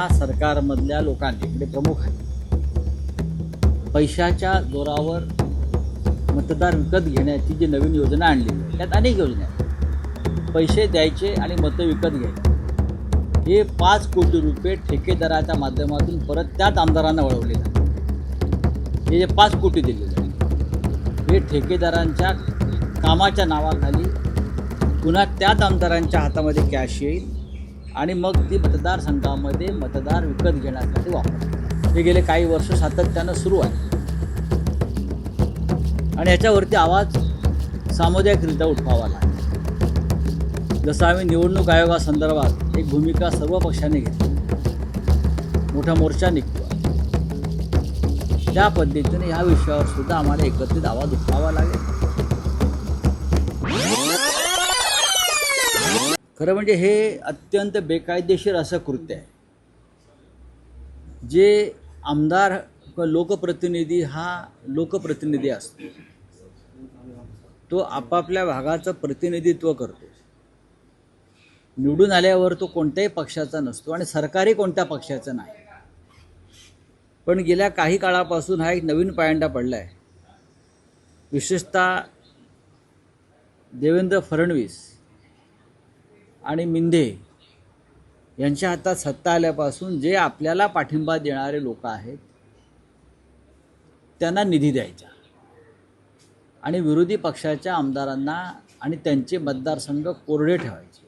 या सरकारमधल्या लोकांनी म्हणजे आहे पैशाच्या जोरावर मतदार विकत घेण्याची जी नवीन योजना आणली त्यात अनेक योजना आहेत. पैसे द्यायचे आणि मतं विकत घ्यायचे. हे पाच कोटी रुपये ठेकेदाराच्या माध्यमातून परत त्याच आमदारांना वळवले जातात. हे जे पाच कोटी दिले जाते हे ठेकेदारांच्या कामाच्या नावाखाली पुन्हा त्याच आमदारांच्या हातामध्ये कॅश येईल आणि मग ती मतदारसंघामध्ये मतदार विकत घेण्यासाठी वापरतात. हे गेले काही वर्ष सातत्यानं सुरू आहे. आणि याच्यावरती आवाज सामुदायिकरित्या उठवावा लागेल. जसं आम्ही निवडणूक आयोगासंदर्भात एक भूमिका सर्व पक्षांनी घेतली. मोठा मोर्चा निघतो त्या पद्धतीने ह्या विषयावर सुद्धा आम्हाला एकत्रित आवाज उठवावा लागेल. खरं म्हणजे हे अत्यंत बेकायदेशीर असं कृत्य आहे. जे आमदार लोकप्रतिनिधी हा लोकप्रतिनिधी असतो. तो आपापल्या भागाचं प्रतिनिधित्व करतो. निवडून आल्यावर तो कोणत्याही पक्षाचा नसतो आणि सरकारही कोणत्या पक्षाचं नाही. पण गेल्या काही काळापासून हा एक नवीन पायंडा पडला आहे विशेषतः देवेंद्र फडणवीस आणि मिंधे यांच्या हातात सत्ता आल्यापासून जे आपल्याला पाठिंबा देणारे लोक आहेत त्यांना निधी द्यायचा. आणि विरोधी पक्षाच्या आमदारांना आणि त्यांचे मतदारसंघ कोरडे ठेवायचे.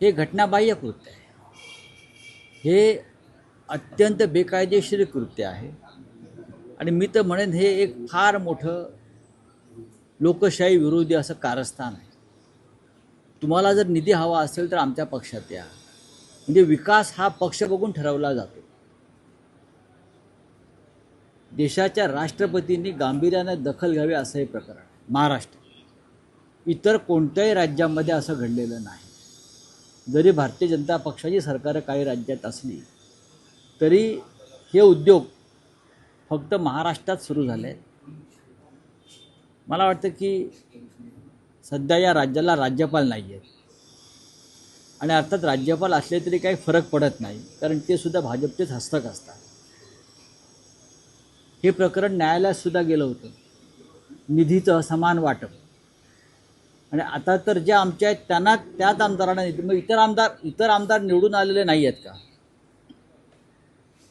हे घटनाबाह्य कृत्य आहे. हे अत्यंत बेकायदेशीर कृत्य आहे. आणि मी तर म्हणेन हे एक फार मोठं लोकशाही विरोधी असं कारस्थान आहे. तुम्हाला जर निधी हवा असेल तर आमच्या पक्षात या. म्हणजे विकास हा पक्ष बघून ठरवला जातो. देशाच्या राष्ट्रपतींनी गांभीर्याने दखल घ्यावी असं हे प्रकरण आहे. महाराष्ट्र. इतर कोणत्याही राज्यामध्ये असं घडलेलं नाही. जरी भारतीय जनता पक्षाची सरकारं काही राज्यात असली तरी हे उद्योग फक्त महाराष्ट्रात सुरू झाले आहेत मला वाटतं की सध्या या राज्याला राज्यपाल नाही आहेत आणि अर्थात राज्यपाल असले तरी काही फरक पडत नाही कारण ते सुद्धा भाजपचेच हस्तक असतात. हे प्रकरण न्यायालयात सुद्धा गेलं होतं. निधीचं समान वाटप. आणि आता तर जे आमचे आहेत त्यांना त्याच आमदारांना निधी मग इतर आमदार इतर आमदार निवडून आलेले नाही आहेत का?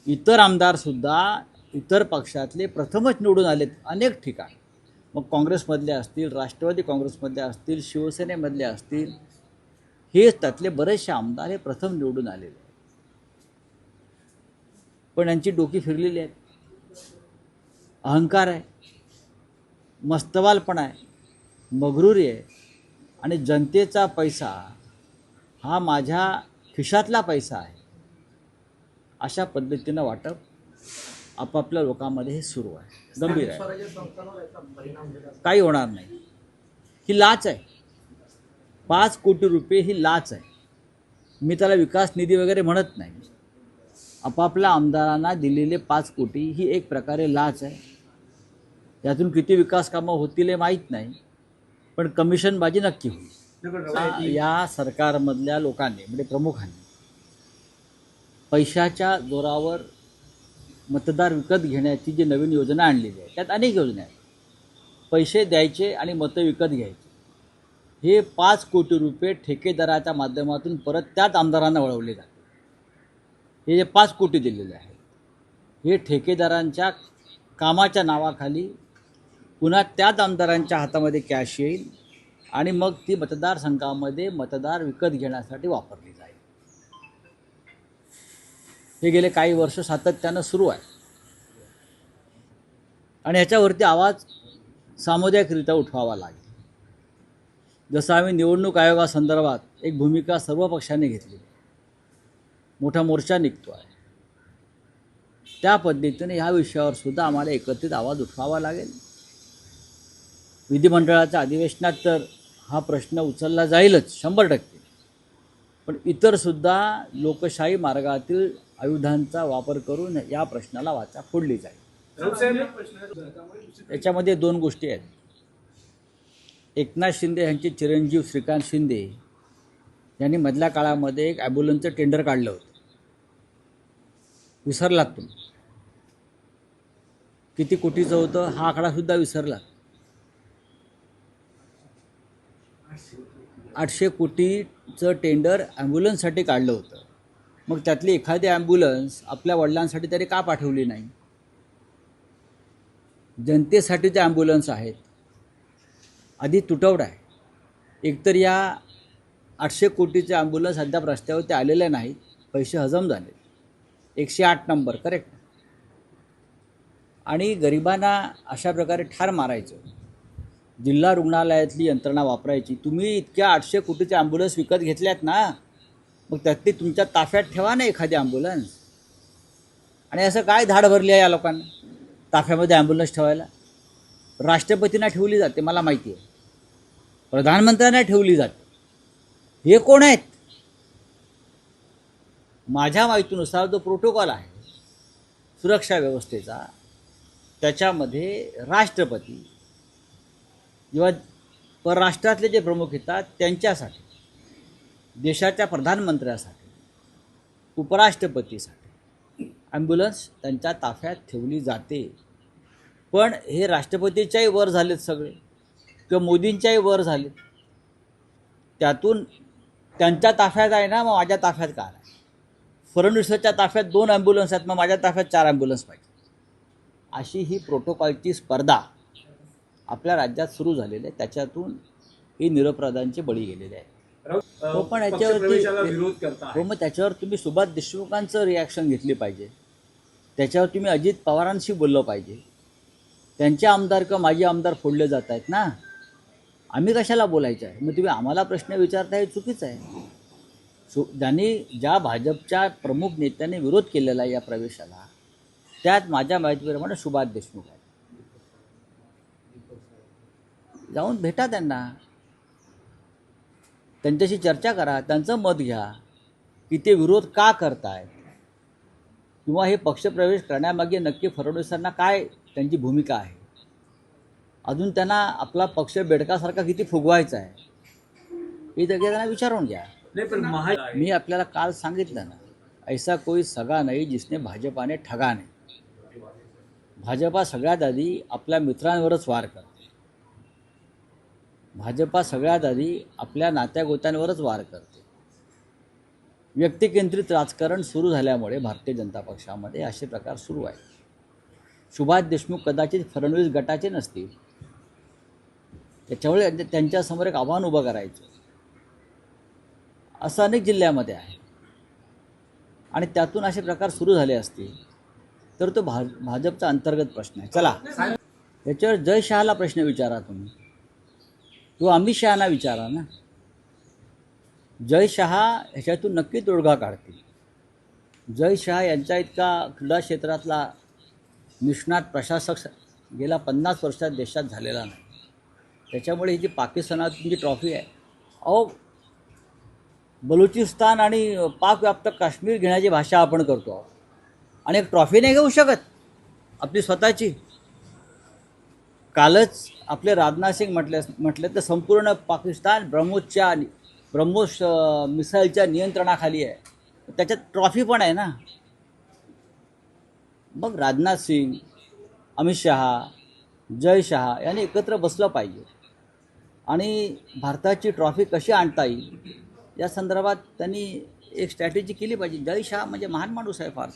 इतर आमदारसुद्धा इतर पक्षातले प्रथमच निवडून आलेत अनेक ठिकाण. मग काँग्रेसमधले असतील राष्ट्रवादी काँग्रेसमधले असतील शिवसेनेमधले असतील हे त्यातले बरेचसे आमदार हे प्रथम निवडून आलेले आहेत. पण यांची डोकी फिरलेली आहेत. अहंकार आहे मस्तवालपणा आहे मगरुरी आहे आणि जनतेचा पैसा हा माझ्या खिशातला पैसा आहे अशा पद्धतीनं वाटप आपापल्या लोकांमध्ये हे सुरू आहे. गंभीर आहे. काही होणार नाही. ही लाच आहे. पाच कोटी रुपये ही लाच आहे. मी त्याला विकास निधी वगैरे म्हणत नाही. आपापल्या आमदारांना दिलेले पाच कोटी ही एक प्रकारे लाच आहे. यातून किती विकास कामं होतील हे माहीत नाही. पण कमिशनबाजी नक्की होईल. या सरकारमधल्या लोकांनी म्हणजे प्रमुखांनी पैशाच्या जोरावर मतदार विकत घेण्याची जी नवीन योजना आणलेली आहे त्यात अनेक योजना आहेत. पैसे द्यायचे आणि मतं विकत घ्यायचे. हे पाच कोटी रुपये ठेकेदाराच्या माध्यमातून परत त्याच आमदारांना वळवले जाते. हे जे पाच कोटी दिलेले आहेत हे ठेकेदारांच्या कामाच्या नावाखाली पुन्हा त्याच आमदारांच्या हातामध्ये कॅश येईल आणि मग ती मतदारसंघामध्ये मतदार विकत घेण्यासाठी वापरली जाईल. हे गेले काही वर्ष सातत्यानं सुरू आहे. आणि ह्याच्यावरती आवाज सामुदायिकरित्या उठवावा लागेल. जसं आम्ही निवडणूक आयोगासंदर्भात एक भूमिका सर्व पक्षांनी घेतली. मोठा मोर्चा निघतो आहे. त्या पद्धतीने ह्या विषयावर सुद्धा आम्हाला एकत्रित आवाज उठवावा लागेल. विधिमंडळाच्या अधिवेशनात तर हा प्रश्न उचलला जाईलच शंभर टक्के. पण इतरसुद्धा लोकशाही मार्गातील आयुधांचा वापर करून या प्रश्नाला वाचा फोडली जाईल. याच्यामध्ये दोन गोष्टी आहेत. एकनाथ शिंदे यांचे चिरंजीव श्रीकांत शिंदे यांनी मधल्या काळामध्ये एक ॲम्ब्युलन्सचं टेंडर काढलं होतं. विसरलात तुम्ही. किती कोटीचं होतं हा आकडासुद्धा विसरला आठशे कोटीचं टेंडर ॲम्ब्युलन्ससाठी काढलं होतं. मग त्यातली एखादी ॲम्ब्युलन्स आपल्या वडिलांसाठी तरी का पाठवली नाही? जनतेसाठी ते ॲम्ब्युलन्स आहेत. आधी तुटवडा आहे. एकतर या आठशे कोटीचे ॲम्ब्युलन्स अद्याप रस्त्यावरती आलेले नाहीत. पैसे हजम झाले. एकशे आठ नंबर करेक्ट आणि गरिबांना अशा प्रकारे ठार मारायचं. जिल्हा रुग्णालयातली यंत्रणा वापरायची. तुम्ही इतक्या आठशे कोटीचे ॲम्ब्युलन्स विकत घेतल्यात ना? मग त्यात ते तुमच्या ताफ्यात ठेवा ना एखादी ॲम्ब्युलन्स आणि असं काय धाड भरली आहे या लोकांना? ताफ्यामध्ये ॲम्ब्युलन्स ठेवायला? राष्ट्रपतींना ठेवली जाते मला माहिती आहे. प्रधानमंत्र्यांना ठेवली जाते. हे कोण आहेत? माझ्या माहितीनुसार जो प्रोटोकॉल आहे सुरक्षा व्यवस्थेचा त्याच्यामध्ये राष्ट्रपती किंवा परराष्ट्रातले जे प्रमुख येतात त्यांच्यासाठी. देशाच्या प्रधानमंत्र्यासाठी उपराष्ट्रपतीसाठी. ॲम्ब्युलन्स त्यांच्या ताफ्यात ठेवली जाते. पण हे राष्ट्रपतीच्याही वर झालेत सगळे किंवा मोदींच्याही वर झालेत. त्यातून त्यांच्या ताफ्यात आहे ना मग माझ्या ताफ्यात काय आहे फडणवीसाच्या ताफ्यात दोन ॲम्ब्युलन्स आहेत मग माझ्या ताफ्यात चार ॲम्ब्युलन्स पाहिजे. अशी ही प्रोटोकॉलची स्पर्धा आपल्या राज्यात सुरू झालेली आहे. त्याच्यातून ही निरपराधांचे बळी गेलेले आहे. हो, पण याच्यावरती- पक्षप्रवेशाला विरोध करता हो मग त्याच्यावर तुम्ही सुभाष देशमुखांचं रिॲक्शन घेतली पाहिजे. त्याच्यावर तुम्ही अजित पवारांशी बोललं पाहिजे. त्यांचे आमदार किंवा माझे आमदार फोडले जात आहेत ना? आम्ही कशाला बोलायचं आहे? मग तुम्ही आम्हाला प्रश्न विचारता हे चुकीचं आहे. सु ज्यांनी ज्या भाजपच्या प्रमुख नेत्याने विरोध केलेला आहे या प्रवेशाला त्यात माझ्या माहितीप्रमाणे सुभाष देशमुख आहेत. जाऊन भेटा त्यांना. त्यांच्याशी चर्चा करा त्यांचं मत घ्या की ते विरोध का करतायत. किंवा हे पक्षप्रवेश करण्यामागे नक्की फडणवीसांना काय त्यांची भूमिका आहे? अजून त्यांना आपला पक्ष बेडकासारखा किती फुगवायचा आहे? हे तर त्यांना विचारून घ्या. मी आपल्याला काल सांगितलं ना ऐसा कोई सगा नाही जिसने भाजपाने ठगा नाही. भाजपा सगळ्यात आधी आपल्या मित्रांवरच वार करते. भाजपा सगळ्यात आधी आपल्या नात्यागोत्यांवरच वार करते. व्यक्तिकेंद्रित राजकारण सुरू झाल्यामुळे भारतीय जनता पक्षामध्ये असे प्रकार सुरू आहेत. सुभाष देशमुख कदाचित फडणवीस गटाचे नसतील. त्याच्यामुळे त्यांच्या- त्यांच्यासमोर एक आव्हान उभं करायचं. असं अनेक जिल्ह्यामध्ये आहे. आणि त्यातून असे प्रकार सुरू झाले असतील तर तो भा भाजपचा अंतर्गत प्रश्न आहे. चला. याच्यावर जय शहाला प्रश्न विचारा तुम्ही. तो अमित शहाना विचारा ना. जय शहा ह्याच्यातून नक्की तोडगा काढतील. जय शहा यांच्या इतका क्रीडा क्षेत्रातला निष्णात प्रशासक गेल्या पन्नास वर्षात देशात झालेला नाही. त्याच्यामुळे ही जी पाकिस्तानात जी ट्रॉफी आहे अहो बलुचिस्तान आणि पाकव्याप्त काश्मीर घेण्याची भाषा आपण करतो आहोत. आणि एक ट्रॉफी नाही घेऊ शकत. आपली स्वतःची. कालच आपले राजनाथ सिंग म्हटले म्हटले तर संपूर्ण पाकिस्तान ब्रह्मोसच्या ब्रह्मोस मिसाईलच्या नियंत्रणाखाली आहे. त्याच्यात ट्रॉफी पण आहे ना. मग राजनाथ सिंग अमित शहा जय शहा यांनी एकत्र बसलं पाहिजे. आणि भारताची ट्रॉफी कशी आणता येईल या संदर्भात त्यांनी एक स्ट्रॅटेजी केली पाहिजे. जय शहा म्हणजे महान माणूस आहे फार.